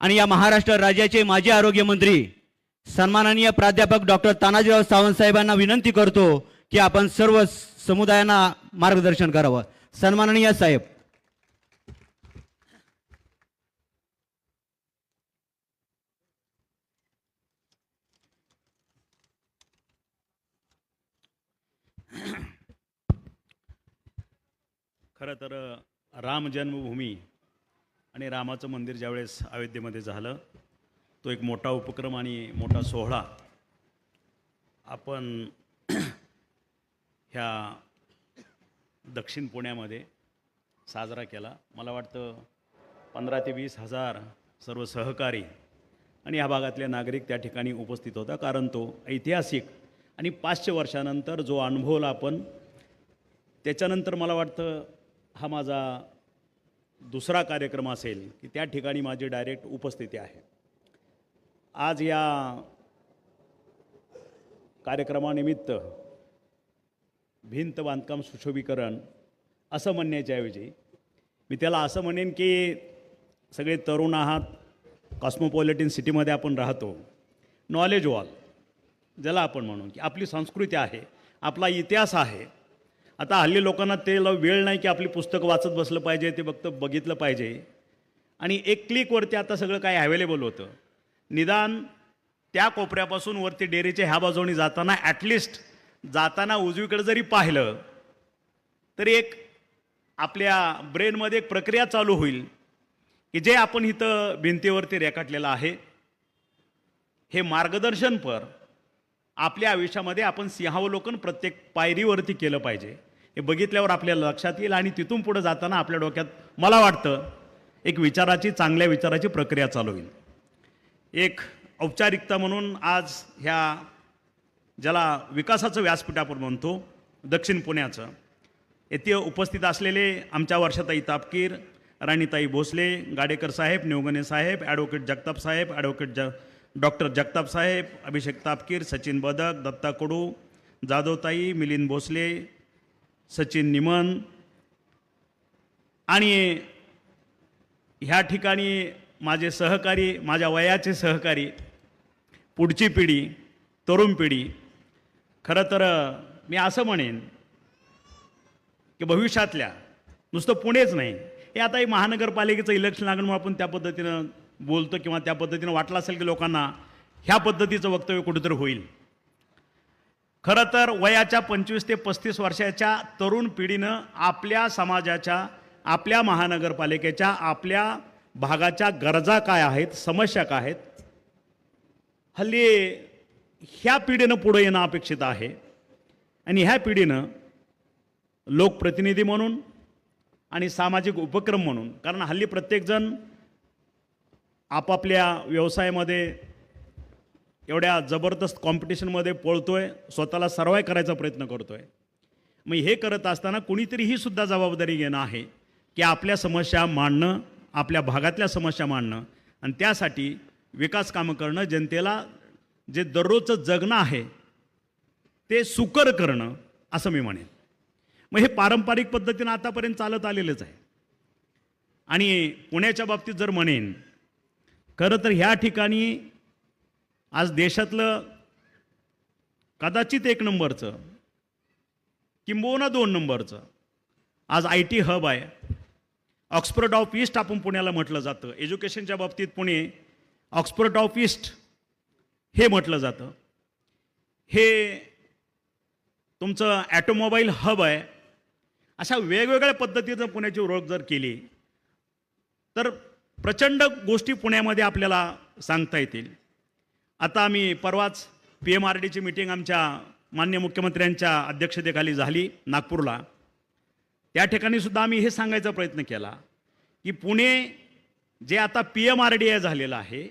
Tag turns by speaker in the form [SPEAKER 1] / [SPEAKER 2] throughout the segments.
[SPEAKER 1] आणि या महाराष्ट्र राज्याचे माजी आरोग्यमंत्री सन्माननीय प्राध्यापक डॉक्टर तानाजीराव सावंत साहेबांना विनंती करतो की आपण सर्व समुदायांना मार्गदर्शन करावं. सन्माननीय साहेब.
[SPEAKER 2] खरं तर राम जन्मभूमी आणि रामाचं मंदिर ज्यावेळेस अयोध्येमध्ये झालं तो एक मोठा उपक्रम आणि मोठा सोहळा आपण ह्या दक्षिण पुण्यामध्ये साजरा केला. मला वाटतं पंधरा ते वीस हजार सर्व सहकारी आणि ह्या भागातले नागरिक त्या ठिकाणी उपस्थित होता कारण तो ऐतिहासिक आणि पाचशे वर्षानंतर जो अनुभवला आपण त्याच्यानंतर मला वाटतं हा माझा दुसरा कार्यक्रम असेल की त्या ठिकाणी माझी डायरेक्ट उपस्थिती आहे. आज या कार्यक्रमानिमित्त भिंत बांधकाम सुशोभीकरण असं म्हणण्याच्याऐवजी मी त्याला असं म्हणेन की सगळे तरुण आहात कॉस्मोपॉलिटन सिटीमध्ये आपण राहतो. नॉलेज वॉल ज्याला आपण म्हणू की आपली संस्कृती आहे आपला इतिहास आहे आता हल्ली लोकांना ते वेळ नाही की आपली पुस्तकं वाचत बसलं पाहिजे ते फक्त बघितलं पाहिजे. आणि एक क्लिकवरती आता सगळं काही अवेलेबल होतं. निदान त्या कोपऱ्यापासून वरती डेअरीच्या ह्या बाजूनी जाताना ॲटलिस्ट जाताना उजवीकडे जरी पाहिलं तरी एक आपल्या ब्रेनमध्ये एक प्रक्रिया चालू होईल की जे आपण इथं भिंतीवरती रेखाटलेलं आहे. हे मार्गदर्शनपर आपल्या आयुष्यामध्ये आपण सिंहावलोकन प्रत्येक पायरीवरती केलं पाहिजे. हे बघितल्यावर आपल्याला लक्षात येईल आणि तिथून पुढे जाताना आपल्या डोक्यात मला वाटतं एक विचाराची चांगल्या विचाराची प्रक्रिया चालू होईल. एक औपचारिकता म्हणून आज ह्या ज्याला विकासाचं व्यासपीठ आपण म्हणतो दक्षिण पुण्याचं येथे उपस्थित असलेले आमच्या वर्षाताई तापकीर राणीताई भोसले गाडेकर साहेब नेवगणे साहेब ॲडव्होकेट जगताप साहेब ॲडव्होकेट ज डॉक्टर जगताप साहेब अभिषेक तापकीर सचिन बदक दत्ता कडू जाधवताई मिलिंद भोसले सचिन निमन. आणि ह्या ठिकाणी माझे सहकारी माझ्या वयाचे सहकारी पुढची पिढी तरुण पिढी खरं तर मी असं म्हणेन की भविष्यातल्या नुसतं पुणेच नाही. हे आता हे महानगरपालिकेचं इलेक्शन लागण्यामुळे आपण त्या पद्धतीनं बोलतो किंवा त्या पद्धतीनं वाटलं असेल की लोकांना ह्या पद्धतीचं वक्तव्य कुठेतरी होईल. खरं तर वयाच्या पंचवीस ते पस्तीस वर्षाच्या तरुण पिढीनं आपल्या समाजाच्या आपल्या महानगरपालिकेच्या आपल्या भागाच्या गरजा काय आहेत समस्या काय आहेत हल्ली ह्या पिढीनं पुढं येणं अपेक्षित आहे. आणि ह्या पिढीनं लोकप्रतिनिधी म्हणून आणि सामाजिक उपक्रम म्हणून कारण हल्ली प्रत्येकजण आपापल्या व्यवसायामध्ये एवढ्या जबरदस्त कॉम्पिटिशनमध्ये पळतो आहे स्वतःला सर्वाय करायचा प्रयत्न करतो आहे मग हे करत असताना कुणीतरी ही सुद्धा जबाबदारी घेणं आहे की आपल्या समस्या मांडणं आपल्या भागातल्या समस्या मांडणं. आणि त्यासाठी विकास कामं करणं जनतेला जे दररोजचं जगणं आहे ते सुकर करणं असं मी म्हणेन. मग हे पारंपरिक पद्धतीनं आतापर्यंत चालत आलेलंच आहे. आणि पुण्याच्या बाबतीत जर म्हणेन खरं तर ह्या ठिकाणी आज देशातलं कदाचित एक नंबरचं किंबहुना दोन नंबरचं आज आय टी हब आहे. ऑक्सफर्ड ऑफ ईस्ट आपण पुण्याला म्हटलं जातं. एज्युकेशनच्या बाबतीत पुणे ऑक्सफर्ड ऑफ ईस्ट हे म्हटलं जातं. हे तुमचं ॲटोमोबाईल हब आहे. अशा वेगवेगळ्या पद्धतीनं पुण्याची ओळख जर केली तर प्रचंड गोष्टी पुण्यामध्ये आपल्याला सांगता येतील. आता आम्ही परवाच पी एम आर डीची मिटिंग आमच्या मान्य मुख्यमंत्र्यांच्या अध्यक्षतेखाली झाली नागपूरला. त्या ठिकाणी सुद्धा आम्ही हे सांगायचा प्रयत्न केला की पुणे जे आता P M R D I झालेलं आहे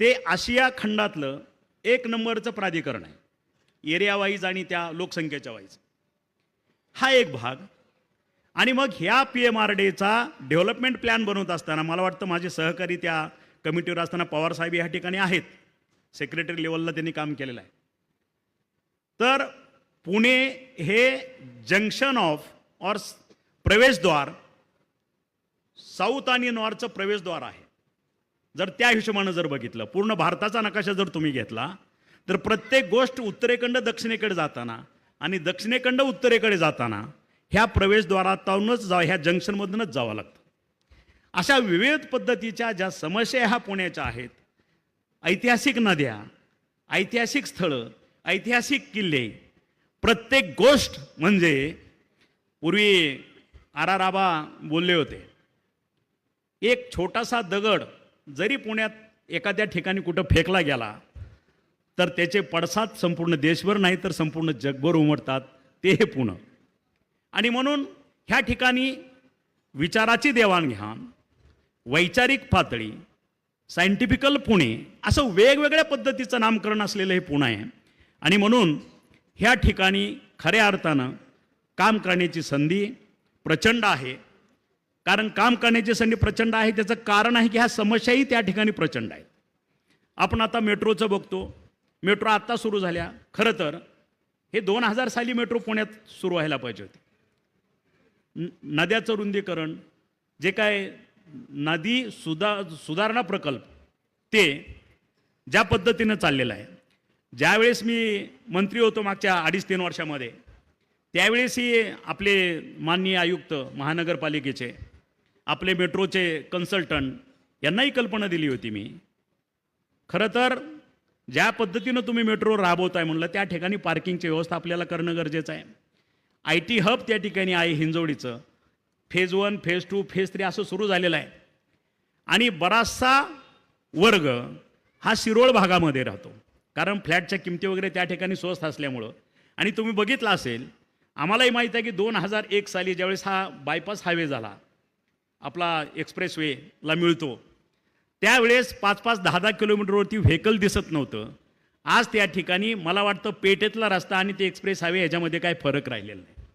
[SPEAKER 2] ते आशिया खंडातलं एक नंबरचं प्राधिकरण आहे. एरिया वाईज आणि त्या लोकसंख्येच्या वाईज. हा एक भाग. आणि मग ह्या पी एम आर डीचा डेव्हलपमेंट प्लॅन बनवत असताना मला वाटतं माझे सहकारी त्या कमिटीवर असताना पवारसाहेब या ठिकाणी आहेत. सेक्रेटरी लेवलला त्यांनी काम केलेलं आहे. तर पुणे हे जंक्शन ऑफ ऑर प्रवेशद्वार साऊथ आणि नॉर्थचं प्रवेशद्वार आहे. जर त्या हिशोबानं जर बघितलं पूर्ण भारताचा नकाशा जर तुम्ही घेतला तर प्रत्येक गोष्ट उत्तरेकडं दक्षिणेकडे जाताना आणि दक्षिणेकडं उत्तरेकडे जाताना ह्या प्रवेशद्वारातूनच जा ह्या जंक्शनमधूनच जावं लागतं. अशा विविध पद्धतीच्या ज्या समस्या ह्या पुण्याच्या आहेत ऐतिहासिक नद्या ऐतिहासिक स्थळं ऐतिहासिक किल्ले. प्रत्येक गोष्ट म्हणजे पूर्वी आर आबा बोलले होते. एक छोटासा दगड जरी पुण्यात एखाद्या ठिकाणी कुठं फेकला गेला तर त्याचे पडसाद संपूर्ण देशभर नाही तर संपूर्ण जगभर उमटतात. ते हे पुणं. आणि म्हणून ह्या ठिकाणी विचाराची देवाणघेवाण वैचारिक पातळी सायंटिफिकल पुणे असं वेगवेगळ्या पद्धतीचं नामकरण असलेलं हे पुणे आहे. आणि म्हणून ह्या ठिकाणी खऱ्या अर्थानं काम करण्याची संधी प्रचंड आहे. कारण काम करण्याची संधी प्रचंड आहे त्याचं कारण आहे की ह्या समस्याही त्या ठिकाणी प्रचंड आहेत. आपण आता मेट्रोचं बघतो. मेट्रो आत्ता सुरू झाल्या. खरं तर हे दोन हजार साली मेट्रो पुण्यात सुरू व्हायला पाहिजे होते. नद्याचं रुंदीकरण जे काय नदी सुधा सुधारणा प्रकल्प ते ज्या पद्धतीनं चाललेलं आहे. ज्यावेळेस मी मंत्री होतो मागच्या अडीच तीन वर्षामध्ये त्यावेळेसही आपले माननीय आयुक्त महानगरपालिकेचे आपले मेट्रोचे कन्सल्टंट यांनाही कल्पना दिली होती मी. खरं तर ज्या पद्धतीनं तुम्ही मेट्रो राबवताय म्हणलं त्या ठिकाणी पार्किंगची व्यवस्था आपल्याला करणं गरजेचं आहे. आय टी हब त्या ठिकाणी आहे हिंजवडीचं. Phase one phase two phase three असं सुरू झालेलं आहे. आणि बराचसा वर्ग हा शिरोळ भागामध्ये राहतो. कारण फ्लॅटच्या किमती वगैरे त्या ठिकाणी स्वस्त असल्यामुळं. आणि तुम्ही बघितलं असेल आम्हालाही माहीत आहे की दोन हजार एक साली ज्यावेळेस हा बायपास हायवे झाला आपला एक्सप्रेसवेला मिळतो त्यावेळेस पाच पाच दहा दहा किलोमीटरवरती व्हेकल दिसत नव्हतं. आज त्या ठिकाणी मला वाटतं पेठेतला रस्ता आणि ते एक्सप्रेस हायवे याच्यामध्ये काय फरक राहिलेला नाही.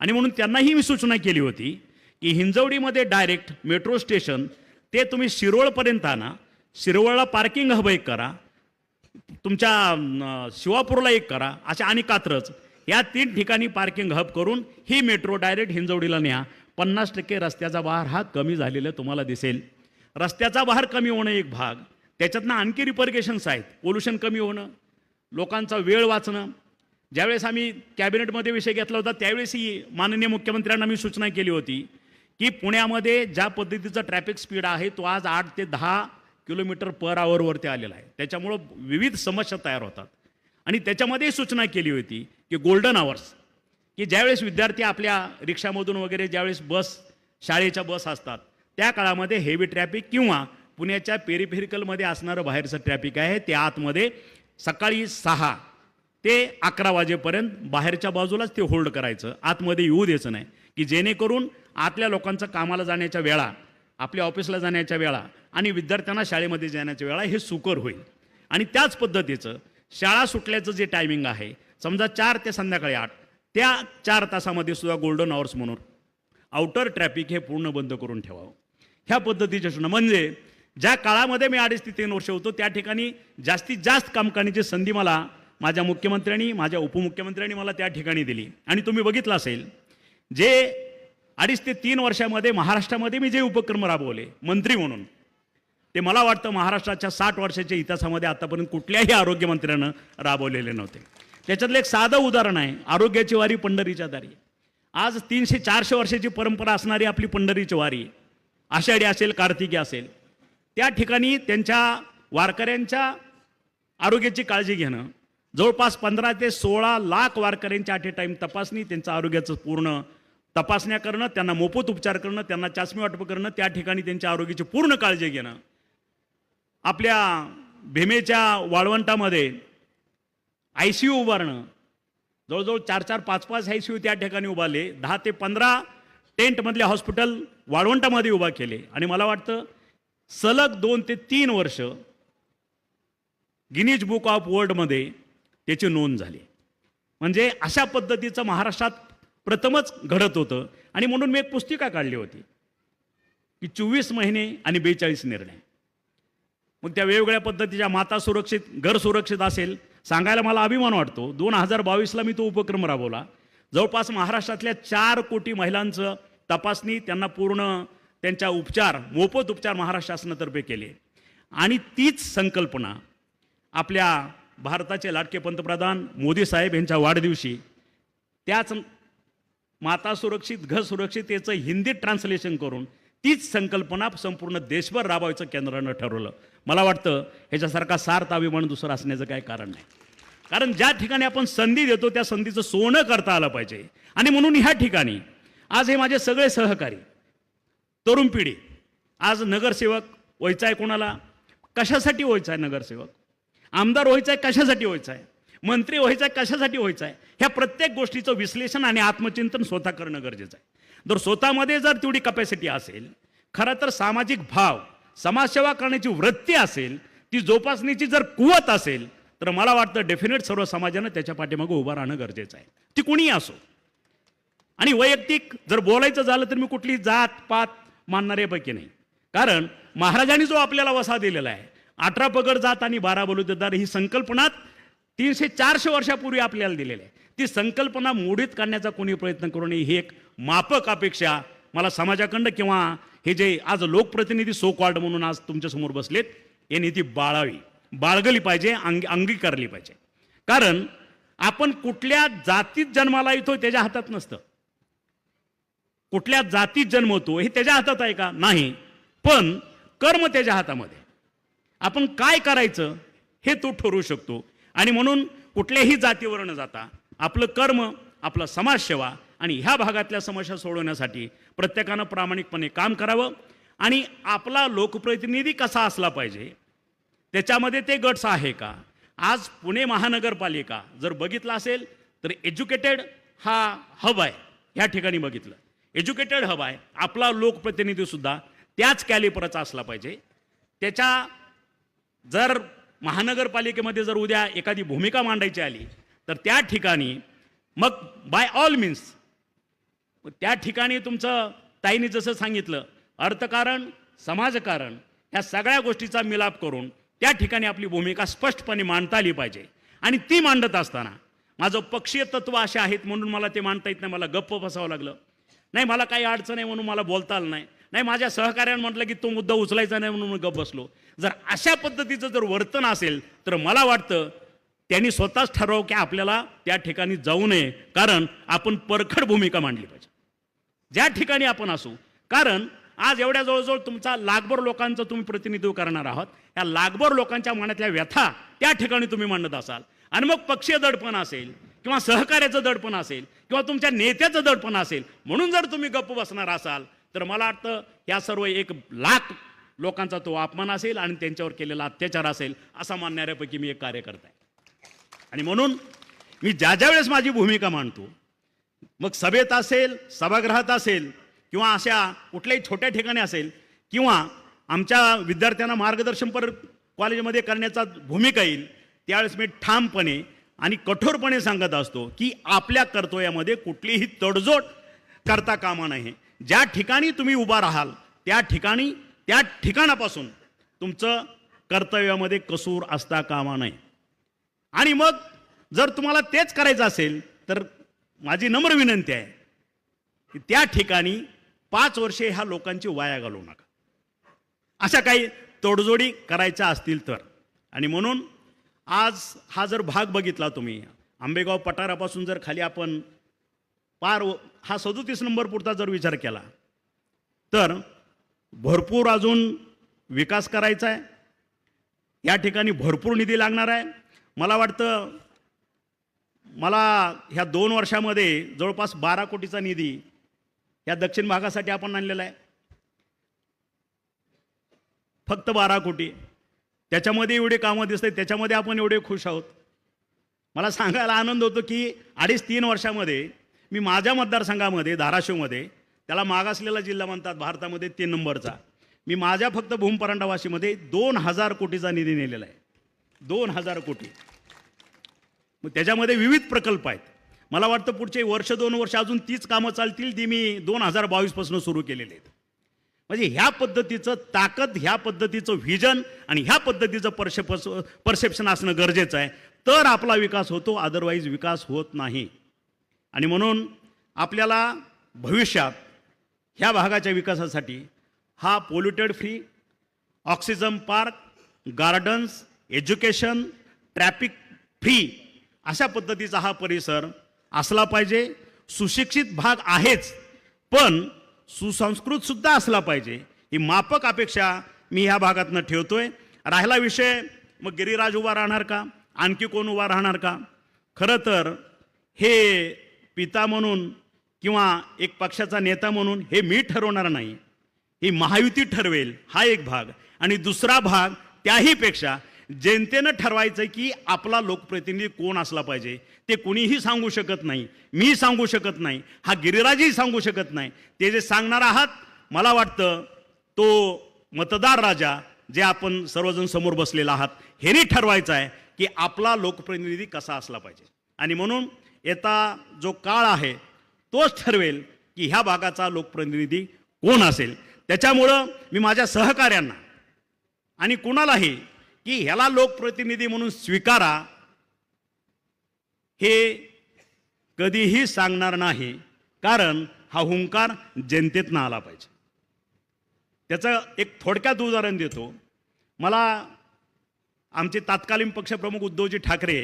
[SPEAKER 2] आणि म्हणून त्यांनाही मी सूचना केली होती की हिंजवडीमध्ये डायरेक्ट मेट्रो स्टेशन ते तुम्ही शिरोळपर्यंत आणा. शिरोळला पार्किंग हब एक करा. तुमच्या शिवापूरला एक करा. अशा आणि कात्रच या तीन ठिकाणी पार्किंग हब करून ही मेट्रो डायरेक्ट हिंजवडीला न्या पन्नास टक्के रस्त्याचा भार हा कमी झालेला तुम्हाला दिसेल. रस्त्याचा भार कमी होणं एक भाग. त्याच्यातनं आणखी रिपर्गेशन्स आहेत. पोल्युशन कमी होणं. लोकांचा वेळ वाचणं. ज्यावेळेस आम्ही कॅबिनेटमध्ये विषय घेतला होता त्यावेळेसही माननीय मुख्यमंत्र्यांना मी सूचना केली होती. की पुण्यामध्ये ज्या पद्धतीचा ट्रॅफिक स्पीड आहे तो आज आठ ते दहा किलोमीटर पर आवरवरती आलेला आहे. त्याच्यामुळं विविध समस्या तयार होतात. आणि त्याच्यामध्ये सूचना केली होती की गोल्डन आवर्स की ज्यावेळेस विद्यार्थी आपल्या रिक्षामधून वगैरे ज्यावेळेस बस शाळेच्या बस असतात त्या काळामध्ये हेवी ट्रॅफिक किंवा पुण्याच्या पेरिफेरिकलमध्ये असणारं बाहेरचं ट्रॅफिक आहे ते आतमध्ये सकाळी सहा ते अकरा वाजेपर्यंत बाहेरच्या बाजूलाच ते होल्ड करायचं. आतमध्ये येऊ द्यायचं नाही की जेणेकरून आतल्या लोकांचं कामाला जाण्याच्या वेळा आपल्या ऑफिसला जाण्याच्या वेळा आणि विद्यार्थ्यांना शाळेमध्ये जाण्याच्या वेळा हे सुकर होईल. आणि त्याच पद्धतीचं शाळा सुटल्याचं जे टायमिंग आहे समजा चार ते संध्याकाळी आठ त्या चार तासामध्ये सुद्धा गोल्डन आवर्स म्हणून आउटर ट्रॅफिक हे पूर्ण बंद करून ठेवावं. ह्या पद्धतीच्या सूचना म्हणजे ज्या काळामध्ये मी अडीच ते तीन वर्ष होतो त्या ठिकाणी जास्तीत जास्त काम करण्याची संधी मला माझ्या मुख्यमंत्र्यांनी माझ्या उपमुख्यमंत्र्यांनी मला त्या ठिकाणी दिली. आणि तुम्ही बघितलं असेल जे अडीच ते तीन वर्षामध्ये महाराष्ट्रामध्ये मी जे उपक्रम राबवले मंत्री म्हणून ते मला वाटतं महाराष्ट्राच्या साठ वर्षाच्या इतिहासामध्ये आतापर्यंत कुठल्याही आरोग्यमंत्र्यानं राबवलेले नव्हते. त्याच्यातलं एक साधं उदाहरण आहे आरोग्याची वारी पंढरीच्या दारी. आज तीनशे चारशे वर्षाची परंपरा असणारी आपली पंढरीची वारी आषाढी असेल कार्तिकी असेल त्या ठिकाणी त्यांच्या वारकऱ्यांच्या आरोग्याची काळजी घेणं जवळपास पंधरा ते सोळा लाख वारकऱ्यांच्या ॲट ए टाईम तपासणी त्यांचं आरोग्याचं पूर्ण तपासण्या करणं त्यांना मोफत उपचार करणं त्यांना चाचणी वाटप करणं त्या ठिकाणी त्यांच्या आरोग्याची पूर्ण काळजी घेणं. आपल्या भीमेच्या वाळवंटामध्ये आय सी यू उभारणं. जवळजवळ चार चार पाच पाच आय सी यू त्या ठिकाणी उभारले. दहा ते पंधरा टेंटमधले हॉस्पिटल वाळवंटामध्ये उभा केले. आणि मला वाटतं सलग दोन ते तीन वर्ष गिनीज बुक ऑफ वर्ल्डमध्ये त्याची नोंद झाली. म्हणजे अशा पद्धतीचं महाराष्ट्रात प्रथमच घडत होतं. आणि म्हणून मी एक पुस्तिका काढली होती. की चोवीस महिने आणि बेचाळीस निर्णय. मग त्या वेगवेगळ्या पद्धतीच्या माता सुरक्षित घर सुरक्षित असेल सांगायला मला अभिमान वाटतो. दोन हजार बावीसला मी तो उपक्रम राबवला. जवळपास महाराष्ट्रातल्या चार कोटी महिलांचं तपासणी त्यांना पूर्ण त्यांच्या उपचार मोफत उपचार महाराष्ट्र शासनातर्फे केले. आणि तीच संकल्पना आपल्या भारताचे लाडके पंतप्रधान मोदी साहेब यांच्या वाढदिवशी त्याच माता सुरक्षित घर सुरक्षित याचं हिंदीत ट्रान्सलेशन करून तीच संकल्पना संपूर्ण देशभर राबवायचं केंद्रानं ठरवलं. मला वाटतं ह्याच्यासारखा सार्थ अभिमान दुसरं असण्याचं काही कारण नाही. कारण ज्या ठिकाणी आपण संधी देतो त्या संधीचं सोनं करता आलं पाहिजे. आणि म्हणून ह्या ठिकाणी आज हे माझे सगळे सहकारी तरुण पिढी आज नगरसेवक व्हायचा आहे कोणाला? कशासाठी व्हायचा आहे नगरसेवक? आमदार व्हायचा आहे कशासाठी व्हायचा आहे मंत्री व्हायचा आहे कशासाठी व्हायचं आहे? ह्या प्रत्येक गोष्टीचं विश्लेषण आणि आत्मचिंतन स्वतः करणं गरजेचं आहे. जर स्वतःमध्ये जर तेवढी कपॅसिटी असेल खरं तर सामाजिक भाव समाजसेवा करण्याची वृत्ती असेल ती जोपासण्याची जर कुवत असेल तर मला वाटतं डेफिनेट सर्व समाजानं त्याच्या पाठीमागे उभं राहणं गरजेचं आहे. ती कुणीही असो. आणि वैयक्तिक जर बोलायचं झालं तर मी कुठली जात पात मानणाऱ्यापैकी नाही. कारण महाराजांनी जो आपल्याला वसा दिलेला आहे अठरा पगड जात आणि बारा बलुतेदार ही संकल्पनात तीनशे चारशे वर्षापूर्वी आपल्याला दिलेली आहे. ती संकल्पना मोडीत काढण्याचा कोणी प्रयत्न करू नये ही एक मापक अपेक्षा मला समाजाकडं किंवा हे जे आज लोकप्रतिनिधी सो कॉल्ड म्हणून आज तुमच्यासमोर बसलेत यांनी ती बाळावी बाळगली पाहिजे अंगी अंगीकारली पाहिजे. कारण आपण कुठल्या जातीत जन्माला येतो त्याच्या हातात नसतं. कुठल्या जातीत जन्मतो हे त्याच्या हातात आहे का? नाही. पण कर्म त्याच्या हातामध्ये. आपण काय करायचं हे तो ठरवू शकतो. आणि म्हणून कुठल्याही जातीवर न जाता आपलं कर्म आपलं समाजसेवा आणि ह्या भागातल्या समस्या सोडवण्यासाठी प्रत्येकानं प्रामाणिकपणे काम करावं आणि आपला लोकप्रतिनिधी कसा असला पाहिजे त्याच्यामध्ये ते गट्स आहे का? आज पुणे महानगरपालिका जर बघितलं असेल तर एज्युकेटेड हा हब आहे ह्या ठिकाणी बघितलं. एज्युकेटेड हब आहे आपला लोकप्रतिनिधीसुद्धा त्याच कॅलिपरचा असला पाहिजे. त्याच्या जर महानगरपालिकेमध्ये जर उद्या एखादी भूमिका मांडायची आली तर त्या ठिकाणी मग बाय ऑल मीन्स त्या ठिकाणी तुमचं ताईने जसं सांगितलं अर्थकारण समाजकारण ह्या सगळ्या गोष्टीचा मिलाप करून त्या ठिकाणी आपली भूमिका स्पष्टपणे मांडता आली पाहिजे. आणि ती मांडत असताना माझं पक्षीय तत्व असे आहेत म्हणून मला ते मांडता येत नाही मला गप्प बसावं लागलं. नाही मला काही अडचण आहे म्हणून मला बोलता आलं नाही. नाही माझ्या सहकार्यानं म्हटलं की तो मुद्दा उचलायचा नाही म्हणून गप बसलो. जर अशा पद्धतीचं जर वर्तन असेल तर मला वाटतं त्यांनी स्वतःच ठरव की आपल्याला त्या ठिकाणी जाऊ नये. कारण आपण परखड भूमिका मांडली पाहिजे. ज्या ठिकाणी आपण असू कारण आज एवढ्या जवळजवळ तुमचा लाखभर लोकांचं तुम्ही प्रतिनिधित्व करणार आहात. या लाखभर लोकांच्या मनातल्या व्यथा त्या ठिकाणी तुम्ही मांडत असाल. आणि मग पक्षीय दडपण असेल किंवा सहकार्याचं दडपण असेल किंवा तुमच्या नेत्याचं दडपण असेल म्हणून जर तुम्ही गप्प बसणार असाल तर मला वाटतं या सर्व एक लाख लोकांचा तो अपमान असेल आणि त्यांच्यावर केलेला अत्याचार असेल असा मानणाऱ्यापैकी मी एक कार्यकर्ता आहे. आणि म्हणून मी ज्या ज्या वेळेस माझी भूमिका मांडतो मग सभेत असेल सभागृहात असेल किंवा अशा कुठल्याही छोट्या ठिकाणी असेल किंवा आमच्या विद्यार्थ्यांना मार्गदर्शनपर कॉलेजमध्ये करण्याचा भूमिका येईल त्यावेळेस मी ठामपणे आणि कठोरपणे सांगत असतो की आपल्या कर्तव्यामध्ये कुठलीही तडजोड करता कामा नाही ज्या ठिकाणी तुम्ही उभा राहाल त्या ठिकाणी त्या ठिकाणापासून तुमचं कर्तव्यामध्ये कसूर असता कामा नये. आणि मग जर तुम्हाला तेच करायचं असेल तर माझी नम्र विनंती आहे की त्या ठिकाणी पाच वर्षे ह्या लोकांची वाया घालवू नका. अशा काही तोडजोडी करायच्या असतील तर. आणि म्हणून आज हा जर भाग बघितला तुम्ही आंबेगाव पठारापासून जर खाली आपण पार हा सदोतीस नंबर पुरता जर विचार केला तर भरपूर अजून विकास करायचा आहे या ठिकाणी भरपूर निधी लागणार आहे. मला वाटतं मला ह्या दोन वर्षामध्ये जवळपास बारा कोटीचा निधी या दक्षिण भागासाठी आपण आणलेला आहे. फक्त बारा कोटी. त्याच्यामध्ये एवढे कामं दिसत आहेत त्याच्यामध्ये आपण एवढे खुश आहोत. मला सांगायला आनंद होतो की अडीच तीन वर्षामध्ये मी माझ्या मतदारसंघामध्ये धाराशिवमध्ये त्याला मागासलेला जिल्हा म्हणतात भारतामध्ये तीन नंबरचा. मी माझ्या फक्त भूमपरांडावाशीमध्ये दोन हजार कोटीचा निधी नेलेला आहे. दोन हजार कोटी. मग त्याच्यामध्ये विविध प्रकल्प आहेत. मला वाटतं पुढचे वर्ष दोन वर्ष अजून तीच कामं चालतील ती मी दोन हजार बावीसपासून सुरू केलेली आहेत. म्हणजे ह्या पद्धतीचं ताकद ह्या पद्धतीचं व्हिजन आणि ह्या पद्धतीचं परसेपस परसेप्शन असणं गरजेचं आहे. तर आपला विकास होतो अदरवाईज विकास होत नाही. आणि म्हणून आपल्याला भविष्यात ह्या भागाच्या विकासासाठी हा polluted free oxygen park gardens education traffic free अशा पद्धतीचा हा परिसर असला पाहिजे. सुशिक्षित भाग आहेच पण सुसंस्कृतसुद्धा असला पाहिजे. ही मापक अपेक्षा मी ह्या भागातनं आहे राहिला विषय मग गिरिराज उभा राहणार का? आणखी कोण उभा राहणार का? खरं तर हे पिता म्हणून किंवा एक पक्षाचा नेता म्हणून हे मी ठरवणार नाही. ही महायुती ठरवेल हा एक भाग. आणि दुसरा भाग त्याहीपेक्षा जनतेनं ठरवायचं की आपला लोकप्रतिनिधी कोण असला पाहिजे ते कुणीही सांगू शकत नाही मी सांगू शकत नाही हा गिरिराजही सांगू शकत नाही. ते जे सांगणार आहात मला वाटतं तो मतदार राजा जे आपण सर्वजण समोर बसलेला आहात हेनी ठरवायचं आहे की आपला लोकप्रतिनिधी कसा असला पाहिजे. आणि म्हणून येता जो काळ आहे तोच ठरवेल की ह्या भागाचा लोकप्रतिनिधी कोण असेल. त्याच्यामुळं मी माझ्या सहकाऱ्यांना आणि कुणालाही की ह्याला लोकप्रतिनिधी म्हणून स्वीकारा हे कधीही सांगणार नाही. कारण हा हुंकार जनतेतनं आला पाहिजे. त्याचं एक थोडक्यात उदाहरण देतो. मला आमचे तत्कालीन पक्षप्रमुख उद्धवजी ठाकरे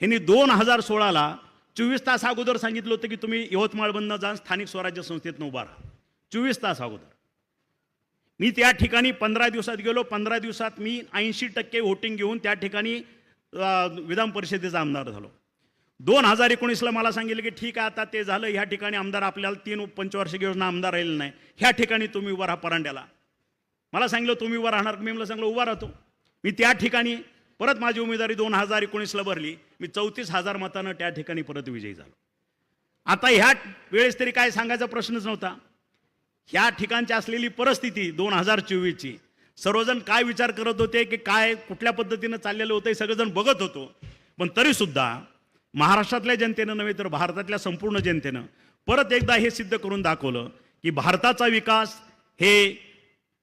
[SPEAKER 2] यांनी दोन हजार सोळाला चोवीस तास अगोदर सांगितलं होतं की तुम्ही यवतमाळमधनं जा स्थानिक स्वराज्य संस्थेतनं उभा राहा. चोवीस तास अगोदर. मी त्या ठिकाणी पंधरा दिवसात गेलो. पंधरा दिवसात मी ऐंशी टक्के वोटिंग घेऊन त्या ठिकाणी विधान परिषदेचा आमदार झालो. दोन हजार एकोणीसला मला सांगितलं की ठीक आहे आता ते झालं. ह्या ठिकाणी आमदार आपल्याला तीन पंचवार्षिक योजना आमदार राहिलं नाही. ह्या ठिकाणी तुम्ही उभा राहा परांड्याला. मला सांगितलं तुम्ही उभा राहणार. मी मला सांगलं उभा राहतो. मी त्या ठिकाणी परत माझी उमेदवारी दोन हजार एकोणीसला भरली. मी चौतीस हजार मतानं त्या ठिकाणी परत विजयी झालो. आता ह्या वेळेस तरी काय सांगायचा प्रश्नच नव्हता. ह्या ठिकाणची असलेली परिस्थिती दोन हजार चोवीसची सर्वजण काय विचार करत होते की काय कुठल्या पद्धतीनं चाललेलं होतं हे सगळेजण बघत होतो. पण तरीसुद्धा महाराष्ट्रातल्या जनतेनं नव्हे तर भारतातल्या संपूर्ण जनतेनं परत एकदा हे सिद्ध करून दाखवलं की भारताचा विकास हे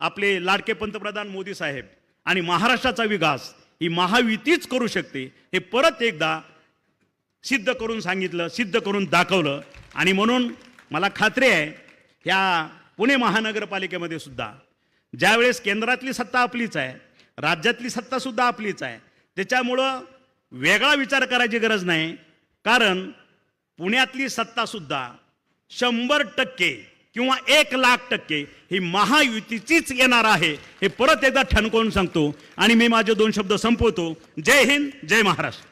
[SPEAKER 2] आपले लाडके पंतप्रधान मोदी साहेब आणि महाराष्ट्राचा विकास ही महायुतीच करू शकते. हे परत एकदा सिद्ध करून सांगितलं सिद्ध करून दाखवलं. आणि म्हणून मला खात्री आहे ह्या पुणे महानगरपालिकेमध्ये सुद्धा ज्यावेळेस केंद्रातली सत्ता आपलीच आहे राज्यातली सत्तासुद्धा आपलीच आहे त्याच्यामुळं वेगळा विचार करायची गरज नाही. कारण पुण्यातली सत्तासुद्धा शंभर टक्के किंवा एक लाख टक्के ही महायुतीचीच येणार आहे. हे परत एकदा ठणकवून सांगतो आणि मी माझे दोन शब्द संपवतो. जय हिंद जय महाराष्ट्र.